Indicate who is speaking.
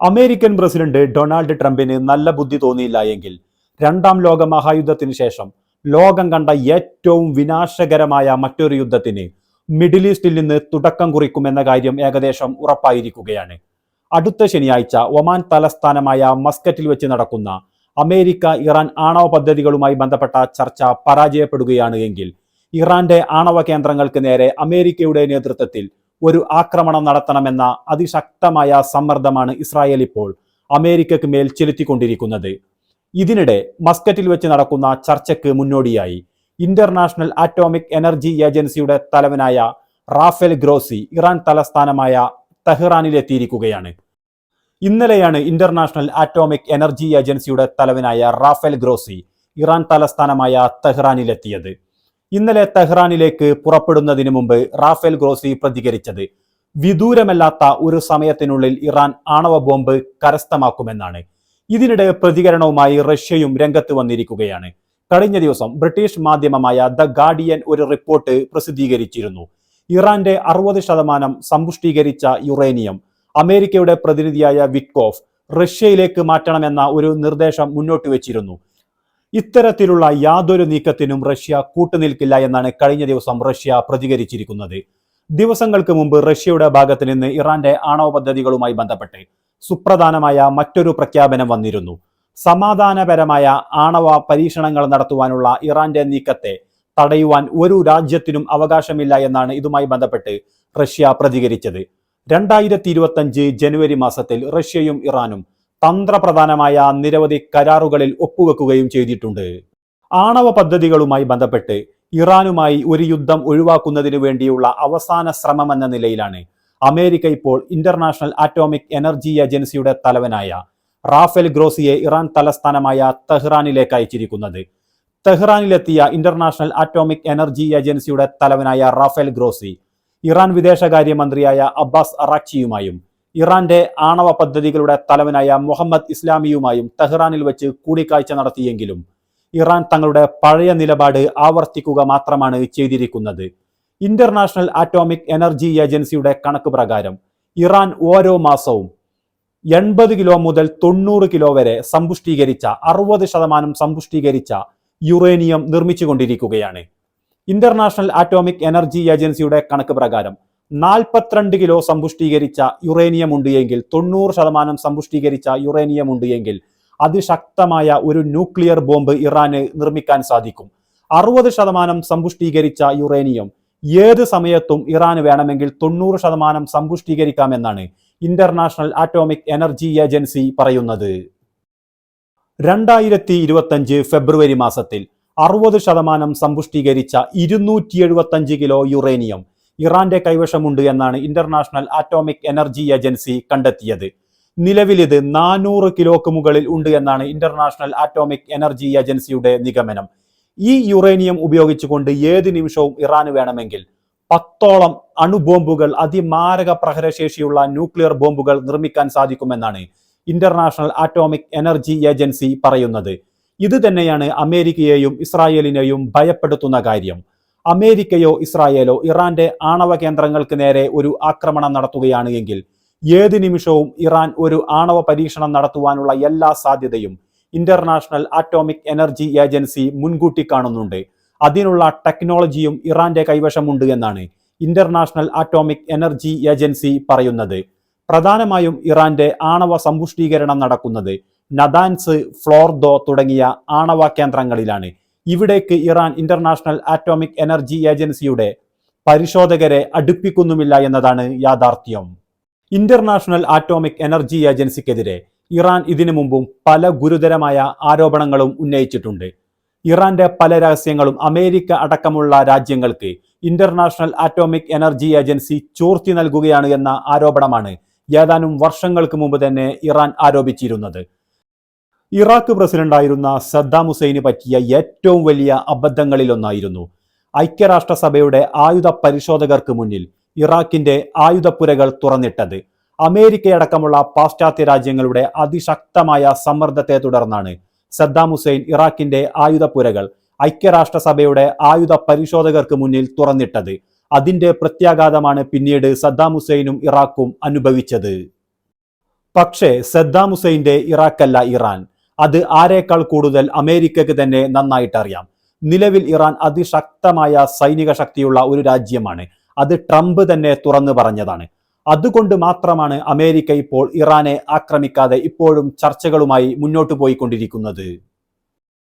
Speaker 1: American president Donald ട്രംപിന് നല്ല ബുദ്ധി തോന്നിയില്ല എങ്കിൽ രണ്ടാം ലോക മഹായുദ്ധത്തിന് ശേഷം ലോകം കണ്ട ഏറ്റവും വിനാശകരമായ മറ്റൊരു യുദ്ധത്തിന് മിഡിൽ ഈസ്റ്റിൽ നിന്ന് തുടക്കം കുറിക്കുമെന്ന കാര്യം ഏകദേശം ഉറപ്പായിരിക്കുകയാണ്. അടുത്ത ശനിയാഴ്ച ഒമാൻ തലസ്ഥാനമായ മസ്കറ്റിൽ വെച്ച് നടക്കുന്ന അമേരിക്ക ഇറാൻ ആണവ പദ്ധതികളുമായി ബന്ധപ്പെട്ട ചർച്ച പരാജയപ്പെടുകയാണ് എങ്കിൽ ഇറാന്റെ ആണവ കേന്ദ്രങ്ങൾക്ക് നേരെ അമേരിക്കയുടെ നേതൃത്വത്തിൽ ഒരു ആക്രമണം നടത്തണമെന്ന അതിശക്തമായ സമ്മർദ്ദമാണ് ഇസ്രായേൽ ഇപ്പോൾ അമേരിക്കയ്ക്ക് മേൽ ചെലുത്തിക്കൊണ്ടിരിക്കുന്നത്. ഇതിനിടെ മസ്കറ്റിൽ വെച്ച് നടക്കുന്ന ചർച്ചയ്ക്ക് മുന്നോടിയായി ഇന്റർനാഷണൽ ആറ്റോമിക് എനർജി ഏജൻസിയുടെ തലവനായ റാഫേൽ ഗ്രോസി ഇറാൻ തലസ്ഥാനമായ തെഹ്റാനിലെത്തിയിരിക്കുകയാണ് ഇന്നലെയാണ് ഇന്റർനാഷണൽ ആറ്റോമിക് എനർജി ഏജൻസിയുടെ തലവനായ റാഫേൽ ഗ്രോസി ഇറാൻ തലസ്ഥാനമായ തെഹ്റാനിലെത്തിയത് ഇന്നലെ തെഹ്റാനിലേക്ക് പുറപ്പെടുന്നതിന് മുമ്പ് റാഫേൽ ഗ്രോസി പ്രതികരിച്ചത് വിദൂരമല്ലാത്ത ഒരു സമയത്തിനുള്ളിൽ ഇറാൻ ആണവ ബോംബ് കരസ്ഥമാക്കുമെന്നാണ്. ഇതിനിടെ പ്രതികരണവുമായി റഷ്യയും രംഗത്ത് വന്നിരിക്കുകയാണ്. കഴിഞ്ഞ ദിവസം ബ്രിട്ടീഷ് മാധ്യമമായ ദ ഗാർഡിയൻ ഒരു റിപ്പോർട്ട് പ്രസിദ്ധീകരിച്ചിരുന്നു. ഇറാന്റെ അറുപത് ശതമാനം സമ്പുഷ്ടീകരിച്ച യുറേനിയം അമേരിക്കയുടെ പ്രതിനിധിയായ വിറ്റ്കോഫ് റഷ്യയിലേക്ക് മാറ്റണമെന്ന ഒരു നിർദ്ദേശം മുന്നോട്ട് വെച്ചിരുന്നു. ഇത്തരത്തിലുള്ള യാതൊരു നീക്കത്തിനും റഷ്യ കൂട്ടുനിൽക്കില്ല എന്നാണ് കഴിഞ്ഞ ദിവസം റഷ്യ പ്രതികരിച്ചിരിക്കുന്നത്. ദിവസങ്ങൾക്ക് മുമ്പ് റഷ്യയുടെ ഭാഗത്ത് നിന്ന് ഇറാന്റെ ആണവ പദ്ധതികളുമായി ബന്ധപ്പെട്ട് സുപ്രധാനമായ മറ്റൊരു പ്രഖ്യാപനം വന്നിരുന്നു. സമാധാനപരമായ ആണവ പരീക്ഷണങ്ങൾ നടത്തുവാനുള്ള ഇറാന്റെ നീക്കത്തെ തടയുവാൻ ഒരു രാജ്യത്തിനും അവകാശമില്ല എന്നാണ് ഇതുമായി ബന്ധപ്പെട്ട് റഷ്യ പ്രതികരിച്ചത്. രണ്ടായിരത്തി ജനുവരി മാസത്തിൽ റഷ്യയും ഇറാനും തന്ത്രപ്രധാനമായ നിരവധി കരാറുകളിൽ ഒപ്പുവെക്കുകയും ചെയ്തിട്ടുണ്ട്. ആണവ പദ്ധതികളുമായി ബന്ധപ്പെട്ട് ഇറാനുമായി ഒരു യുദ്ധം ഒഴിവാക്കുന്നതിനു വേണ്ടിയുള്ള അവസാന ശ്രമമെന്ന നിലയിലാണ് അമേരിക്ക ഇപ്പോൾ ഇന്റർനാഷണൽ ആറ്റോമിക് എനർജി ഏജൻസിയുടെ തലവനായ റാഫേൽ ഗ്രോസിയെ ഇറാൻ തലസ്ഥാനമായ തെഹ്റാനിലേക്ക് അയച്ചിരിക്കുന്നത്. തെഹ്റാനിലെത്തിയ ഇന്റർനാഷണൽ ആറ്റോമിക് എനർജി ഏജൻസിയുടെ തലവനായ റാഫേൽ ഗ്രോസി ഇറാൻ വിദേശകാര്യമന്ത്രിയായ അബ്ബാസ് അറാക്ചിയുമായും ഇറാന്റെ ആണവ പദ്ധതികളുടെ തലവനായ മുഹമ്മദ് ഇസ്ലാമിയുമായും ടെഹ്റാനിൽ വെച്ച് കൂടിക്കാഴ്ച നടത്തിയെങ്കിലും ഇറാൻ തങ്ങളുടെ പഴയ നിലപാട് ആവർത്തിക്കുക മാത്രമാണ് ചെയ്തിരിക്കുന്നത്. ഇന്റർനാഷണൽ ആറ്റോമിക് എനർജി ഏജൻസിയുടെ കണക്ക് പ്രകാരം ഇറാൻ ഓരോ മാസവും എൺപത് കിലോ മുതൽ തൊണ്ണൂറ് കിലോ വരെ സമ്പുഷ്ടീകരിച്ച അറുപത് ശതമാനം സമ്പുഷ്ടീകരിച്ച യുറേനിയം നിർമ്മിച്ചുകൊണ്ടിരിക്കുകയാണ്. ഇന്റർനാഷണൽ ആറ്റോമിക് എനർജി ഏജൻസിയുടെ കണക്ക് പ്രകാരം നാൽപ്പത്തിരണ്ട് കിലോ സമ്പുഷ്ടീകരിച്ച യുറേനിയം ഉണ്ട് എങ്കിൽ തൊണ്ണൂറ് ശതമാനം സമ്പുഷ്ടീകരിച്ച യുറേനിയം ഉണ്ട് എങ്കിൽ അതിശക്തമായ ഒരു ന്യൂക്ലിയർ ബോംബ് ഇറാന് നിർമ്മിക്കാൻ സാധിക്കും. അറുപത് ശതമാനം സമ്പുഷ്ടീകരിച്ച യുറേനിയം ഏത് സമയത്തും ഇറാന് വേണമെങ്കിൽ തൊണ്ണൂറ് ശതമാനം സമ്പുഷ്ടീകരിക്കാമെന്നാണ് ഇന്റർനാഷണൽ ആറ്റോമിക് എനർജി ഏജൻസി പറയുന്നത്. രണ്ടായിരത്തി ഇരുപത്തഞ്ച് ഫെബ്രുവരി മാസത്തിൽ അറുപത് ശതമാനം സമ്പുഷ്ടീകരിച്ച ഇരുന്നൂറ്റി എഴുപത്തഞ്ച് കിലോ യുറേനിയം ഇറാന്റെ കൈവശമുണ്ട് എന്നാണ് ഇന്റർനാഷണൽ ആറ്റോമിക് എനർജി ഏജൻസി കണ്ടെത്തിയത്. നിലവിൽ ഇത് നാനൂറ് കിലോക്ക് മുകളിൽ ഉണ്ട് എന്നാണ് ഇന്റർനാഷണൽ ആറ്റോമിക് എനർജി ഏജൻസിയുടെ നിഗമനം. ഈ യുറേനിയം ഉപയോഗിച്ചുകൊണ്ട് ഏത് നിമിഷവും ഇറാന് വേണമെങ്കിൽ പത്തോളം അണുബോംബുകൾ അതിമാരക പ്രഹരശേഷിയുള്ള ന്യൂക്ലിയർ ബോംബുകൾ നിർമ്മിക്കാൻ സാധിക്കുമെന്നാണ് ഇന്റർനാഷണൽ ആറ്റോമിക് എനർജി ഏജൻസി പറയുന്നത്. ഇത് തന്നെയാണ് അമേരിക്കയെയും ഇസ്രായേലിനെയും ഭയപ്പെടുത്തുന്ന കാര്യം. അമേരിക്കയോ ഇസ്രായേലോ ഇറാന്റെ ആണവ കേന്ദ്രങ്ങൾക്ക് നേരെ ഒരു ആക്രമണം നടത്തുകയാണ് എങ്കിൽ ഏത് നിമിഷവും ഇറാൻ ഒരു ആണവ പരീക്ഷണം നടത്തുവാനുള്ള എല്ലാ സാധ്യതയും ഇന്റർനാഷണൽ ആറ്റോമിക് എനർജി ഏജൻസി മുൻകൂട്ടി കാണുന്നുണ്ട്. അതിനുള്ള ടെക്നോളജിയും ഇറാന്റെ കൈവശമുണ്ട് എന്നാണ് ഇന്റർനാഷണൽ ആറ്റോമിക് എനർജി ഏജൻസി പറയുന്നത്. പ്രധാനമായും ഇറാന്റെ ആണവ സമ്പുഷ്ടീകരണം നടക്കുന്നത് നദാൻസ് ഫ്ലോർദോ തുടങ്ങിയ ആണവ കേന്ദ്രങ്ങളിലാണ്. ഇവിടേക്ക് ഇറാൻ ഇന്റർനാഷണൽ ആറ്റോമിക് എനർജി ഏജൻസിയുടെ പരിശോധകരെ അടുപ്പിക്കുന്നുമില്ല എന്നതാണ് യാഥാർത്ഥ്യം. ഇന്റർനാഷണൽ ആറ്റോമിക് എനർജി ഏജൻസിക്കെതിരെ ഇറാൻ ഇതിനു മുമ്പും പല ഗുരുതരമായ ആരോപണങ്ങളും ഉന്നയിച്ചിട്ടുണ്ട്. ഇറാന്റെ പല രഹസ്യങ്ങളും അമേരിക്ക അടക്കമുള്ള രാജ്യങ്ങൾക്ക് ഇന്റർനാഷണൽ ആറ്റോമിക് എനർജി ഏജൻസി ചോർത്തി നൽകുകയാണ് എന്ന ആരോപണമാണ് ഏതാനും വർഷങ്ങൾക്ക് മുമ്പ് തന്നെ ഇറാൻ ആരോപിച്ചിരുന്നത്. ഇറാഖ് പ്രസിഡന്റായിരുന്ന സദ്ദാം ഹുസൈന് പറ്റിയ ഏറ്റവും വലിയ അബദ്ധങ്ങളിലൊന്നായിരുന്നു. ഐക്യരാഷ്ട്രസഭയുടെ ആയുധ പരിശോധകർക്ക് മുന്നിൽ ഇറാഖിന്റെ ആയുധപ്പുരകൾ തുറന്നിട്ടത്. അമേരിക്കയടക്കമുള്ള പാശ്ചാത്യ രാജ്യങ്ങളുടെ അതിശക്തമായ സമ്മർദ്ദത്തെ തുടർന്നാണ് സദ്ദാം ഹുസൈൻ ഇറാഖിന്റെ ആയുധപ്പുരകൾ ഐക്യരാഷ്ട്രസഭയുടെ ആയുധ പരിശോധകർക്ക് മുന്നിൽ തുറന്നിട്ടത്. അതിന്റെ പ്രത്യാഘാതമാണ് പിന്നീട് സദ്ദാം ഹുസൈനും ഇറാഖും അനുഭവിച്ചത്. പക്ഷേ സദ്ദാം ഹുസൈന്റെ ഇറാഖല്ല ഇറാൻ. അത് ആരേക്കാൾ കൂടുതൽ അമേരിക്കയ്ക്ക് തന്നെ നന്നായിട്ടറിയാം നിലവിൽ ഇറാൻ അതിശക്തമായ സൈനിക ശക്തിയുള്ള ഒരു രാജ്യമാണ്. അത് ട്രംപ് തന്നെ തുറന്നു പറഞ്ഞതാണ്. അതുകൊണ്ട് മാത്രമാണ് അമേരിക്ക ഇപ്പോൾ ഇറാനെ ആക്രമിക്കാതെ ഇപ്പോഴും ചർച്ചകളുമായി മുന്നോട്ട് പോയിക്കൊണ്ടിരിക്കുന്നത്.